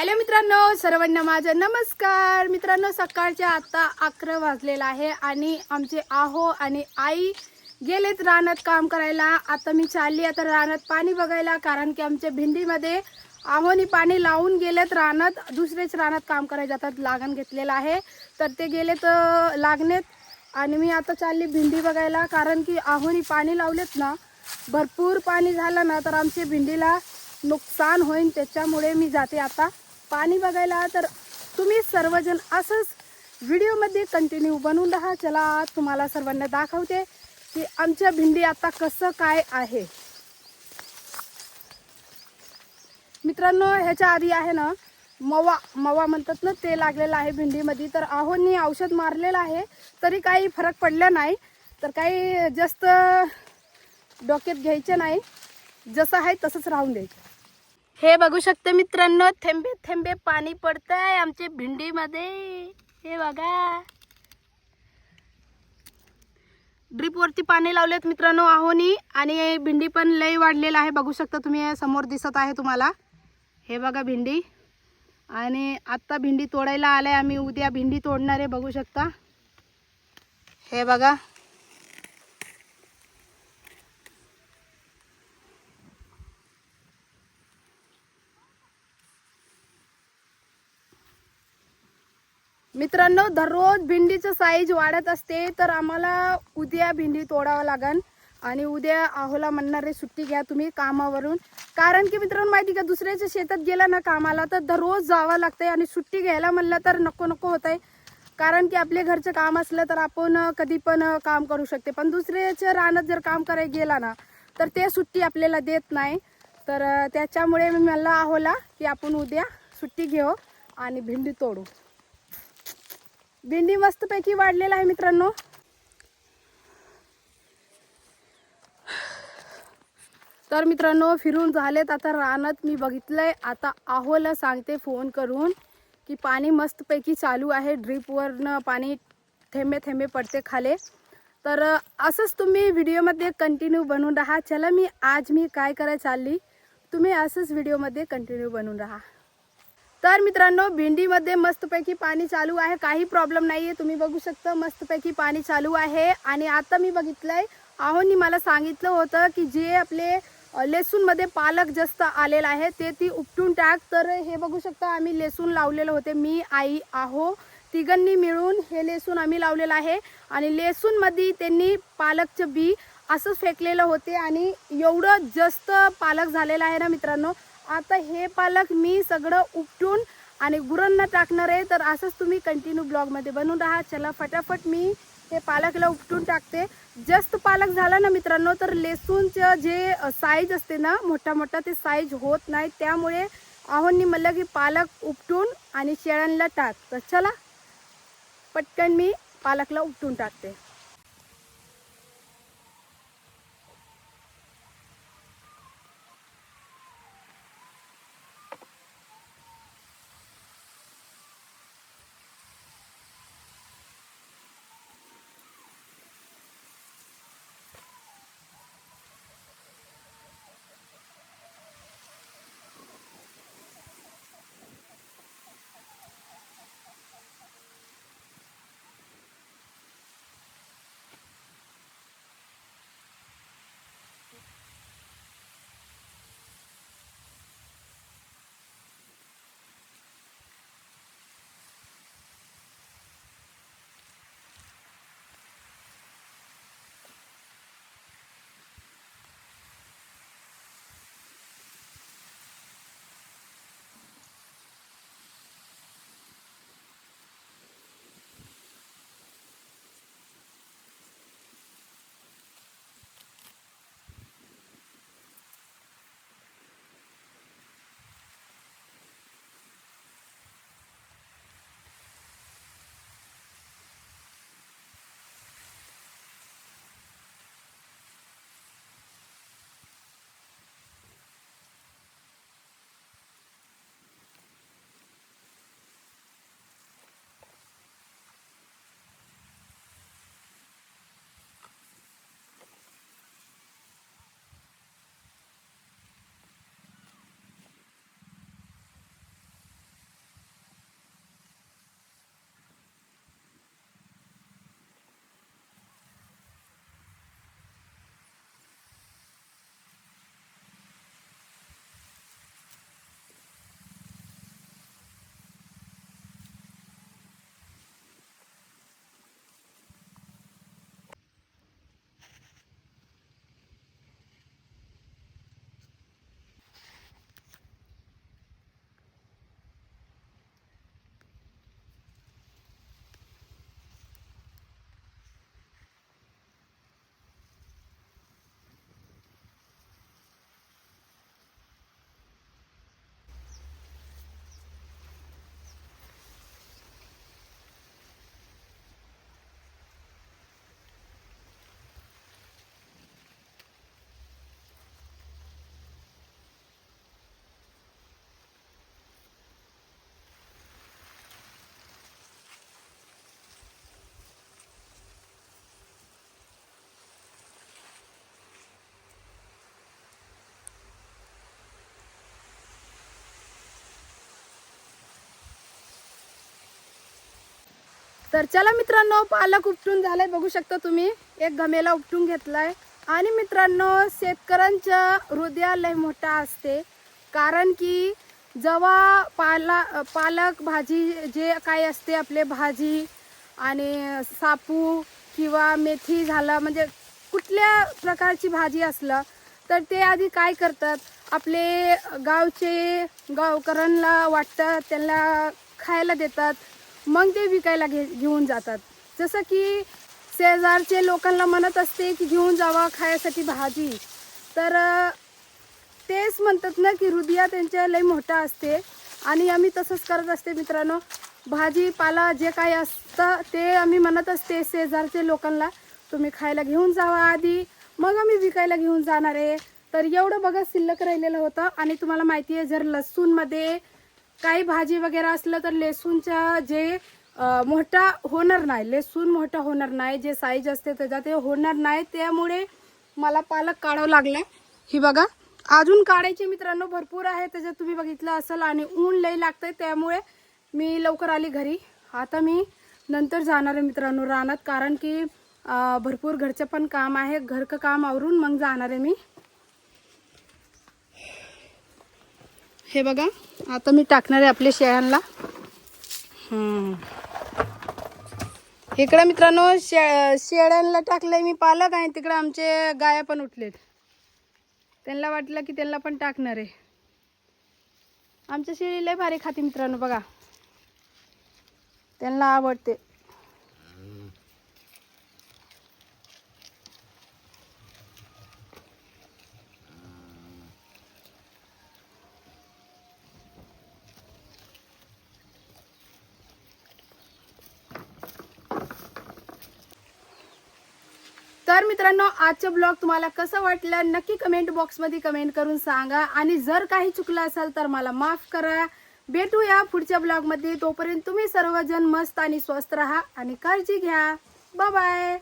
Hello मित्रांनो सर्वांना माझं नमस्कार. मित्रांनो सकाळच्या आता अकरा वाजलेला आहे आणि आमचे आहो आणि आई गेलेत रानात काम करायला. आता मी चालली आता रानात पाणी बघायला कारण की आमच्या भिंडीमध्ये आहोनी पाणी लावून गेलेत रानात. दुसरेच रानात काम करायला जातात लागण घेतलेलं आहे. तर ते गेलेत लागणेत आणि मी आता चालली भिंडी बघायला कारण की आहोनी पाणी लावलेत ना भरपूर पाणी झालं ना तर आमच्या भिंडीला नुकसान होईल त्याच्यामुळे मी जाते आता पाणी बघायला तर तुम्ही सर्वजण असंच व्हिडिओमध्ये कंटिन्यू बनवून राहा. चला तुम्हाला सर्वांना दाखवते की आमच्या भिंडी आता कसं काय आहे. मित्रांनो ह्याच्या आधी आहे ना मवा मवा म्हणतात ना ते लागलेलं आहे भिंडीमध्ये. तर आहोंनी औषध मारलेलं आहे तरी काही फरक पडला नाही. तर काही जास्त डोक्यात घ्यायचे नाही. जसं आहे तसंच राहून द्यायचं. हे बघू शकता मित्रांनो थेंबे थेंबे पाणी पडतंय आमच्या भिंडीमध्ये. हे बघा. ड्रीपवरती पाणी लावलेत मित्रांनो आहोनी आणि भिंडी पण लई वाढलेला आहे. बघू शकता तुम्ही समोर दिसत आहे तुम्हाला. हे बघा भिंडी. आणि आत्ता भिंडी तोडायला आलाय आम्ही. उद्या भिंडी तोडणार आहे बघू शकता. हे बघा. मित्रांनो दररोज भिंडीचं साईज वाढत असते तर आम्हाला उद्या भेंडी तोडावं लागन. आणि उद्या आहोला म्हणणार आहे सुट्टी घ्या तुम्ही कामावरून. कारण की मित्रांनो माहिती का दुसऱ्याच्या शेतात गेला ना कामाला तर दररोज जावं लागतंय आणि सुट्टी घ्यायला म्हणलं तर नको नको होत आहे कारण की आपल्या घरचं काम असलं तर आपण कधी पण काम करू शकते. पण दुसऱ्याच्या रानात जर काम करायला गेला ना तर ते सुट्टी आपल्याला देत नाही. तर त्याच्यामुळे मी म्हणलं आहोला की आपण उद्या सुट्टी घेऊ आणि भेंडी तोडू. भेंडी मस्तपैकी वाढलेला आहे मित्रांनो. तर मित्रांनो फिरून झालेत. आता रानात मी बघितलंय. आता आहोला सांगते फोन करून की पाणी मस्तपैकी चालू आहे. ड्रीपवरनं पाणी थेंबे थेंबे पडते खाले. तर असंच तुम्ही व्हिडिओमध्ये कंटिन्यू बनून राहा. चला मी आज मी काय करायला चालली? तुम्ही असंच व्हिडिओमध्ये कंटिन्यू बनून राहा. तर मित्रांनो भेंडीमध्ये मस्तपैकी पाणी चालू आहे. काही प्रॉब्लेम नाही आहे तुम्ही बघू शकता मस्तपैकी पाणी चालू आहे. आणि आता मी बघितलंय आहोनी मला सांगितलं होतं की जे आपले लेसूनमध्ये पालक जास्त आलेला आहे ते ती उपटून टाक. तर हे बघू शकता आम्ही लेसून लावलेलं होते. मी आई आहो तिघांनी मिळून हे लेसून आम्ही लावलेलं आहे. आणि लेसूनमध्ये त्यांनी पालकचं बी असंच फेकलेलं होते. आणि एवढं जास्त पालक झालेलं आहे ना मित्रांनो आता हे पालक मी सगळं उपटून आणि गुरांना टाकणार आहे. तर असंच तुम्ही कंटिन्यू ब्लॉगमध्ये बनवून राहा. चला फटाफट मी हे पालकला उपटून टाकते. जास्त पालक झाला ना मित्रांनो तर लेसूनचं जे साईज असते ना मोठा मोठा ते साईज होत नाही. त्यामुळे आहोंनी म्हणलं की पालक उपटून आणि शेळ्यांना टाक. तर चला पटकन मी पालकला उपटून टाकते. तर चला मित्रांनो पालक उपटून झालाय. बघू शकता तुम्ही एक गमेला उपटून घेतलाय. आणि मित्रांनो शेतकऱ्यांच्या हृदय लय मोठा असते. कारण की जेव्हा पाला पालक भाजी जे काय असते आपले भाजी आणि सापू किंवा मेथी झालं म्हणजे कुठल्या प्रकारची भाजी असलं तर ते आधी काय करतात? आपले गावचे गावकऱ्यांना वाटतं त्यांना खायला देतात. मग ते विकायला घे घेऊन जातात. जसं की शेजारचे लोकांना म्हणत असते की घेऊन जावा खायसाठी भाजी. तर तेच म्हणतात ना की हृदया त्यांच्या लय मोठा असते. आणि आम्ही तसंच करत असते मित्रांनो. भाजीपाला जे काही असतं ते आम्ही म्हणत असते शेजारचे लोकांना. तुम्ही खायला घेऊन जावा आधी. मग आम्ही विकायला घेऊन जाणार आहे. तर एवढं बघा शिल्लक राहिलेलं होतं. आणि तुम्हाला माहिती आहे जर लसूणमध्ये काही भाजी वगैरे असलं तर लसूणच्या जे मोठा होणार नाही लसूण मोठा होणार नाही जे साईज असते त्याचा ते होणार नाही. त्यामुळे मला पालक काढावं लागलं ही बघा अजून काढायचे मित्रांनो भरपूर आहे त्याच्यात तुम्ही बघितलं असेल आणि ऊन लई लागतंय त्यामुळे मी लवकर आली घरी. आता मी नंतर जाणार आहे मित्रांनो रानात कारण की भरपूर घरचं पण काम आहे घरचं काम आवरून मग जाणार आहे मी. हे बघा आता मी टाकणार आहे आपल्या शेळ्यांना. इकडं मित्रांनो शे शेळ्यांना टाकलंय मी पालक आणि तिकडं आमचे गाया पण उठलेत. त्यांना वाटलं की त्यांना पण टाकणार आहे. आमच्या शेळी लय भारी खाते मित्रांनो बघा. त्यांना आवडते. तर मित्रांनो आजचं ब्लॉग तुम्हाला कसं वाटलं नक्की कमेंट बॉक्समध्ये कमेंट करून सांगा. आणि जर काही चुकलं असेल तर मला माफ करा. भेटूया पुढच्या ब्लॉगमध्ये तोपर्यंत तुम्ही सर्वजण मस्त आणि स्वस्त राहा आणि काळजी घ्या. बाय